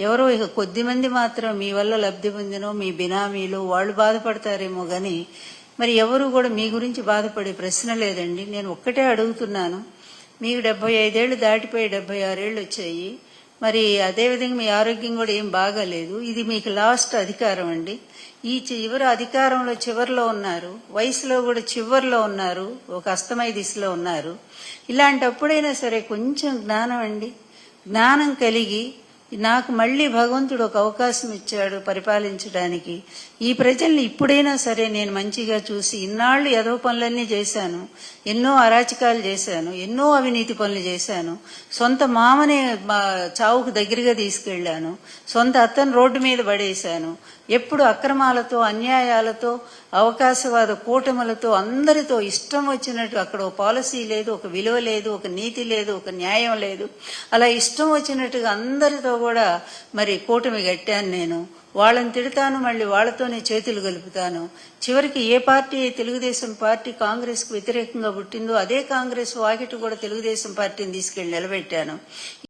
ఎవరో ఇక కొద్ది మంది మాత్రం మీ వల్ల లబ్ధి పొందినో మీ బినామీలు వాళ్ళు బాధపడతారేమో గాని మరి ఎవరు కూడా మీ గురించి బాధపడే ప్రశ్న లేదండి. నేను ఒక్కటే అడుగుతున్నాను. మీకు డెబ్బై ఐదేళ్ళు దాటిపోయి డెబ్బై ఆరేళ్ళు వచ్చాయి. మరి అదేవిధంగా మీ ఆరోగ్యం కూడా ఏం బాగాలేదు. ఇది మీకు లాస్ట్ అధికారం అండి. ఈ చివరి అధికారంలో చివరిలో ఉన్నారు. వయసులో కూడా చివరిలో ఉన్నారు. ఒక అస్తమయ దిశలో ఉన్నారు. ఇలాంటప్పుడైనా సరే కొంచెం జ్ఞానం అండి. జ్ఞానం కలిగి నాకు మళ్ళీ భగవంతుడు ఒక అవకాశం ఇచ్చాడు పరిపాలించడానికి. ఈ ప్రజల్ని ఇప్పుడైనా సరే నేను మంచిగా చూసి ఇన్నాళ్ళు ఎదవ పనులన్నీ చేశాను. ఎన్నో అరాచకాలు చేశాను. ఎన్నో అవినీతి పనులు చేశాను. సొంత మామనే మా చావుకు దగ్గరగా తీసుకెళ్ళాను సొంత అత్తను రోడ్డు మీద పడేశాను. ఎప్పుడు అక్రమాలతో అన్యాయాలతో అవకాశవాద కూటములతో అందరితో ఇష్టం వచ్చినట్టు అక్కడ ఒక పాలసీ లేదు ఒక విలువ లేదు ఒక నీతి లేదు ఒక న్యాయం లేదు. అలా ఇష్టం వచ్చినట్టుగా అందరితో కూడా మరి కూటమి కట్టాను నేను. వాళ్ళని తిడతాను మళ్ళీ వాళ్ళతోనే చేతులు కలుపుతాను. చివరికి ఏ పార్టీ తెలుగుదేశం పార్టీ కాంగ్రెస్కు వ్యతిరేకంగా పుట్టిందో అదే కాంగ్రెస్ వాకిటి కూడా తెలుగుదేశం పార్టీని తీసుకెళ్ళి నిలబెట్టాను.